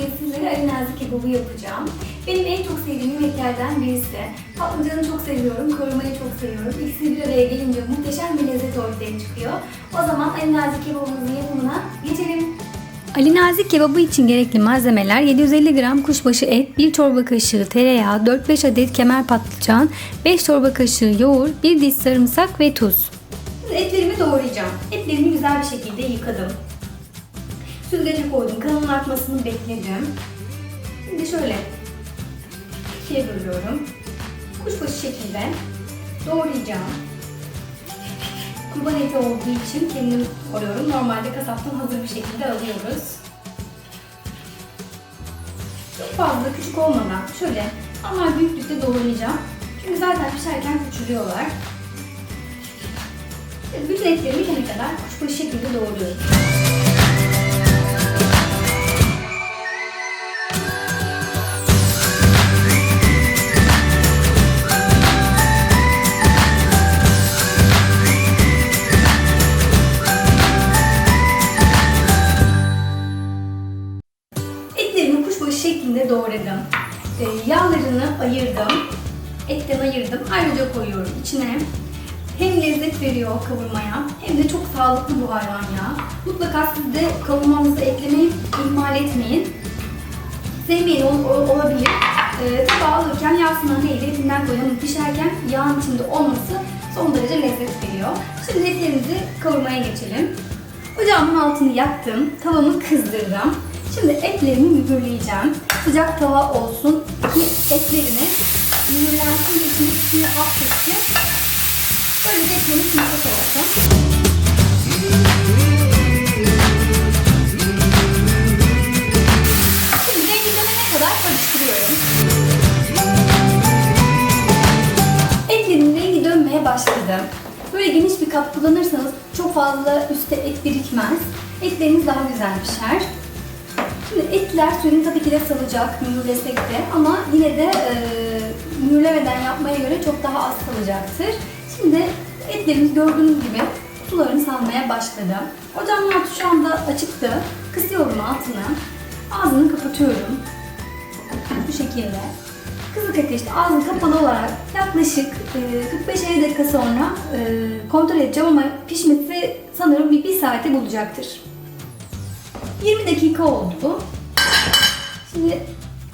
bugün sizlere Ali Nazik kebabı yapacağım. Benim en çok sevdiğim yemeklerden birisi. Patlıcanı çok seviyorum, korumayı çok seviyorum. İkisi bir araya gelince muhteşem bir lezzet ortaya çıkıyor. O zaman Ali Nazik kebabımızın yapımına geçelim. Ali Nazik kebabı için gerekli malzemeler 750 gram kuşbaşı et, 1 çorba kaşığı tereyağı, 4-5 adet kemer patlıcan, 5 çorba kaşığı yoğurt, 1 diş sarımsak ve tuz. Şimdi etlerimi doğrayacağım. Etlerimi güzel bir şekilde yıkadım. Süzgece koydum. Kanın bekledim. Şimdi şöyle ikiye bölüyorum. Kuşbaşı şekilde doğrayacağım. Kurban eti olduğu için kendim doğruyorum. Normalde kasaptan hazır bir şekilde alıyoruz. Çok fazla küçük olmadan şöyle normal büyüklükte doğrayacağım. Çünkü zaten pişerken küçülüyorlar. Bütün etleri bitene kadar kuşbaşı şekilde doğruyorum. Şeklinde doğradım. Ee, yağlarını ayırdım. Etten ayırdım. Ayrıca koyuyorum içine. Hem lezzet veriyor kavurmaya hem de çok sağlıklı bu hayvan yağı. Mutlaka siz de kavurmanızı eklemeyi ihmal etmeyin. Sevmeyen ol- ol- olabilir. Ee, tabağa alırken yağsından değil etinden koyun ama pişerken yağın içinde olması son derece lezzet veriyor. Şimdi etlerimizi kavurmaya geçelim. Ocağımın altını yaktım. Tavamı kızdırdım. Şimdi etlerimi mühürleyeceğim. Sıcak tava olsun ki etlerini mühürlensin ve içine suyu hapsetsin. Böylece etlerimiz yumuşak olsun. Şimdi rengilenene kadar karıştırıyorum. Etlerin rengi dönmeye başladı. Böyle geniş bir kap kullanırsanız çok fazla üstte et birikmez. Etleriniz daha güzel pişer. Şimdi etler suyunu tabii ki de salacak mühürlesek de ama yine de e, mühürlemeden yapmaya göre çok daha az salacaktır. Şimdi etlerimiz gördüğünüz gibi sularını salmaya başladı. Ocağımın altı şu anda açıktı. Kısıyorum altını. Ağzını kapatıyorum. Bu şekilde. Kısık ateşte ağzı kapalı olarak yaklaşık e, 45-50 dakika sonra e, kontrol edeceğim ama pişmesi sanırım bir, bir saate bulacaktır. 20 dakika oldu. Şimdi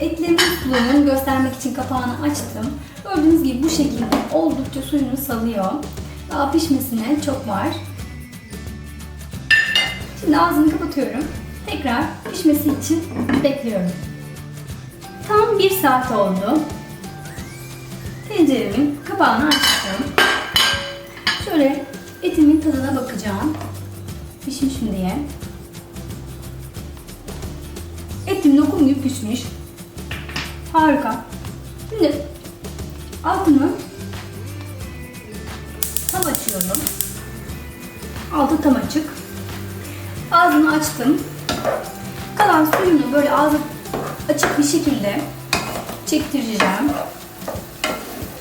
etlerimin suyunu göstermek için kapağını açtım. Gördüğünüz gibi bu şekilde oldukça suyunu salıyor. Daha pişmesine çok var. Şimdi ağzını kapatıyorum. Tekrar pişmesi için bekliyorum. Tam bir saat oldu. Tenceremin kapağını açtım. Şöyle etimin tadına bakacağım. Pişmiş mi diye. Etim lokum gibi pişmiş. Harika. Şimdi altını tam açıyorum. Altı tam açık. Ağzını açtım. Kalan suyunu böyle ağzı açık bir şekilde çektireceğim.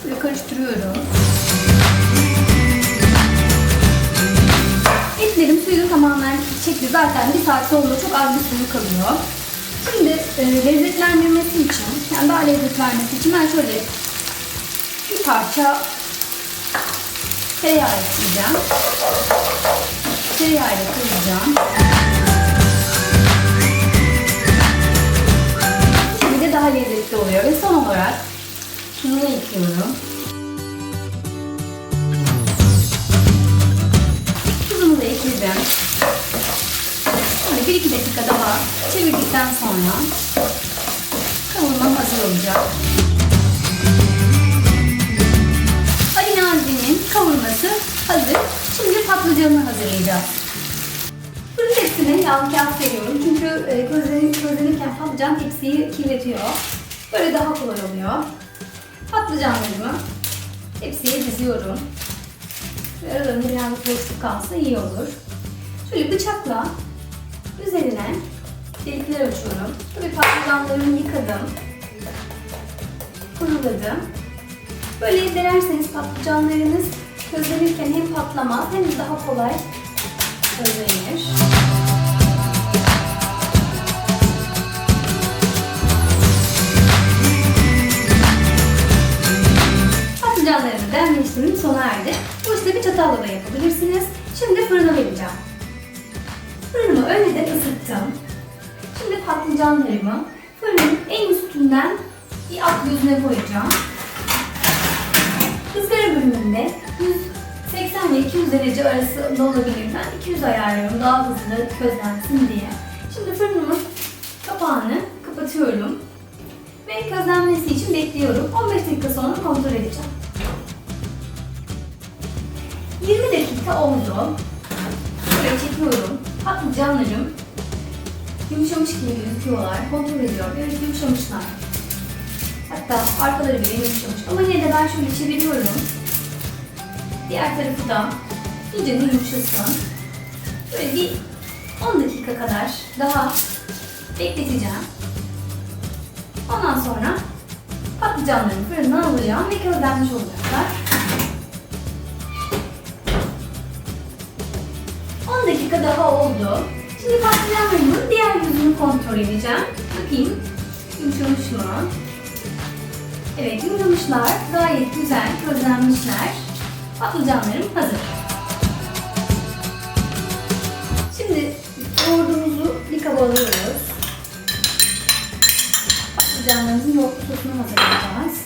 Böyle karıştırıyorum. Etlerim suyunu tamamen çekti. Zaten bir saat sonra çok az bir suyu kalıyor. Şimdi e, lezzetlendirmesi için, yani daha lezzet vermesi için ben şöyle bir parça tereyağı ekleyeceğim. Tereyağı ile kıracağım. Şimdi de daha lezzetli oluyor. Ve son olarak tuzunu ekliyorum. Tuzunu da ekleyeceğim. 1-2 dakika daha çevirdikten sonra kavurma hazır olacak. Ali Nazmi'nin kavurması hazır. Şimdi patlıcanını hazırlayacağız. Bunun tepsine yağlı kağıt veriyorum. Çünkü e, közlenirken patlıcan tepsiyi kirletiyor. Böyle daha kolay oluyor. Patlıcanlarımı tepsiye diziyorum. Aralarında biraz boşluk kalsa iyi olur. Şöyle bıçakla üzerine delikler açıyorum. Tabii patlıcanlarımı yıkadım. Kuruladım. Böyle denerseniz patlıcanlarınız közlenirken hem patlamaz hem de daha kolay közlenir. Koyacağım. Izgara bölümünde 180 ve 200 derece arasında olabilir. Ben 200 ayarlıyorum daha hızlı közlensin diye. Şimdi fırınımın kapağını kapatıyorum. Ve közlenmesi için bekliyorum. 15 dakika sonra kontrol edeceğim. 20 dakika oldu. Şöyle çekiyorum. Patlıcanlarım yumuşamış gibi gözüküyorlar. Kontrol ediyorum. Evet yumuşamışlar. Hatta arkaları bile yumuşamış. Ama yine de ben şöyle çeviriyorum. Diğer tarafı da iyice yumuşasın. Böyle bir 10 dakika kadar daha bekleteceğim. Ondan sonra patlıcanlarımı fırından alacağım ve közlenmiş olacaklar. 10 dakika daha oldu. Şimdi patlıcanlarımın diğer yüzünü kontrol edeceğim. Bakayım yumuşamış mı? Evet yumuşamışlar. Gayet güzel közlenmişler. Patlıcanlarım hazır. Şimdi yoğurdumuzu bir kaba alıyoruz. Patlıcanlarımızın yoğurtlu sosunu hazırlayacağız.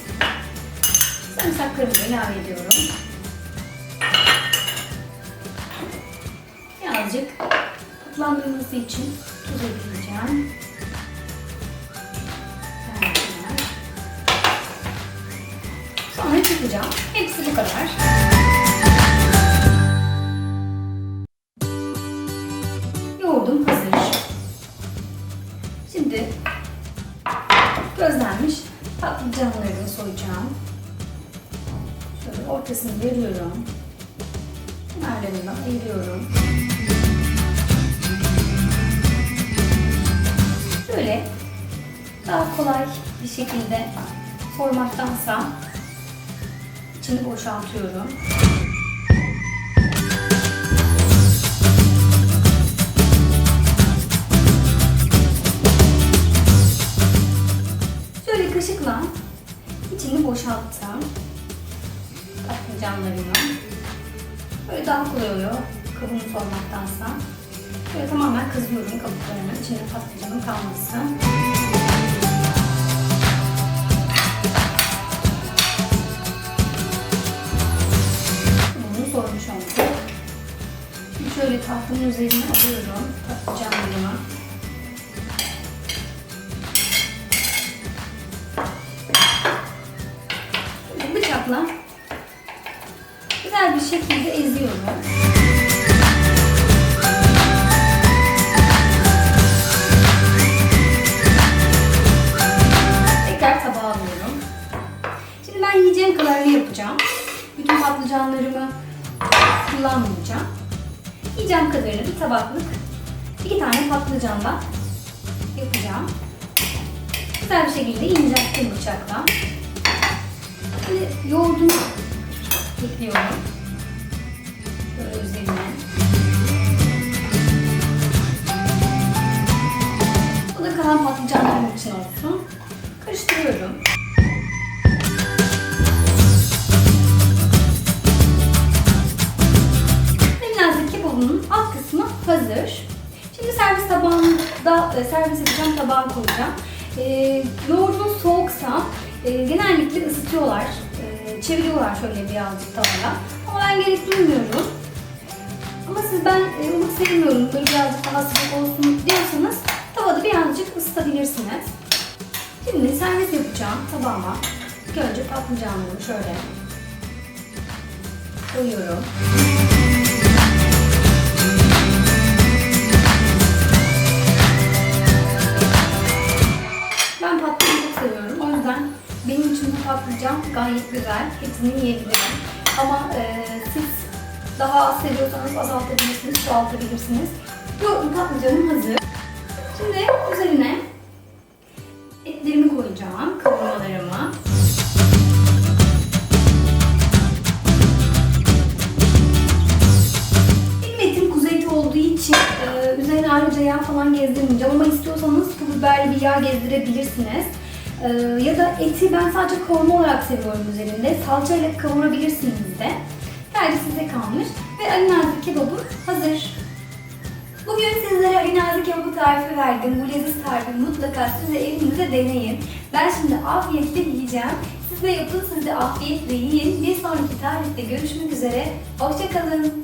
Sarımsaklarımı da ilave ediyorum. Birazcık tatlandırması için tuz ekleyeceğim. Sonra çıkacağım. Hepsi bu kadar. Yoğurdum hazır. Şimdi közlenmiş patlıcanlarını soyacağım. Şöyle ortasını veriyorum. Kenarlarından ayırıyorum. Böyle daha kolay bir şekilde sormaktansa içini boşaltıyorum. Şöyle kaşıkla içini boşalttım. Patlıcanlarımı. Böyle daha kolay oluyor kabuğunu sormaktansa. Böyle tamamen kızıyorum kabuklarının içinde patlıcanın kalması. Şöyle tahtımın üzerine alıyorum patlıcanlarımı. Bıçakla güzel bir şekilde eziyorum. Tekrar tabağa alıyorum. Şimdi ben yiyeceğim kadarını yapacağım. Bütün patlıcanlarımı kullanmayacağım. Yiyeceğim kadarını bir tabaklık iki tane patlıcanla yapacağım. Güzel bir şekilde incelttim bıçakla. Şimdi yoğurdumu ekliyorum. Böyle üzerine. Bu da kalan patlıcanlarım için olsun. Karıştırıyorum. Hazır. Şimdi servis tabağında, e, servis edeceğim tabağa koyacağım. E, yoğurdun soğuksa e, genellikle ısıtıyorlar. E, çeviriyorlar şöyle birazcık tavada. Ama ben gerek duymuyorum. Ama siz ben e, ılık sevmiyorum, böyle birazcık daha sıcak olsun diyorsanız tavada birazcık ısıtabilirsiniz. Şimdi servis yapacağım tabağıma. İlk önce patlıcanlarımı şöyle koyuyorum. Gayet güzel. Hepsini yiyebilirim. Ama e, siz daha az seviyorsanız azaltabilirsiniz, çoğaltabilirsiniz. Bu patlıcanım hazır. Şimdi üzerine etlerimi koyacağım, kavurmalarımı. Olduğu için e, üzerine ayrıca yağ falan gezdirmeyeceğim ama istiyorsanız pul biberli bir yağ gezdirebilirsiniz. E, ya da eti ben sadece kavurma olarak seviyorum üzerinde. Salçayla kavurabilirsiniz de. Sadece size kalmış. Ve Ali Nazik kebabı hazır. Bugün sizlere Ali Nazik kebabı tarifi verdim. Bu leziz tarifi mutlaka siz de evinizde deneyin. Ben şimdi afiyetle yiyeceğim. Siz de yapın, siz de afiyetle yiyin. Bir sonraki tarifte görüşmek üzere. Hoşçakalın.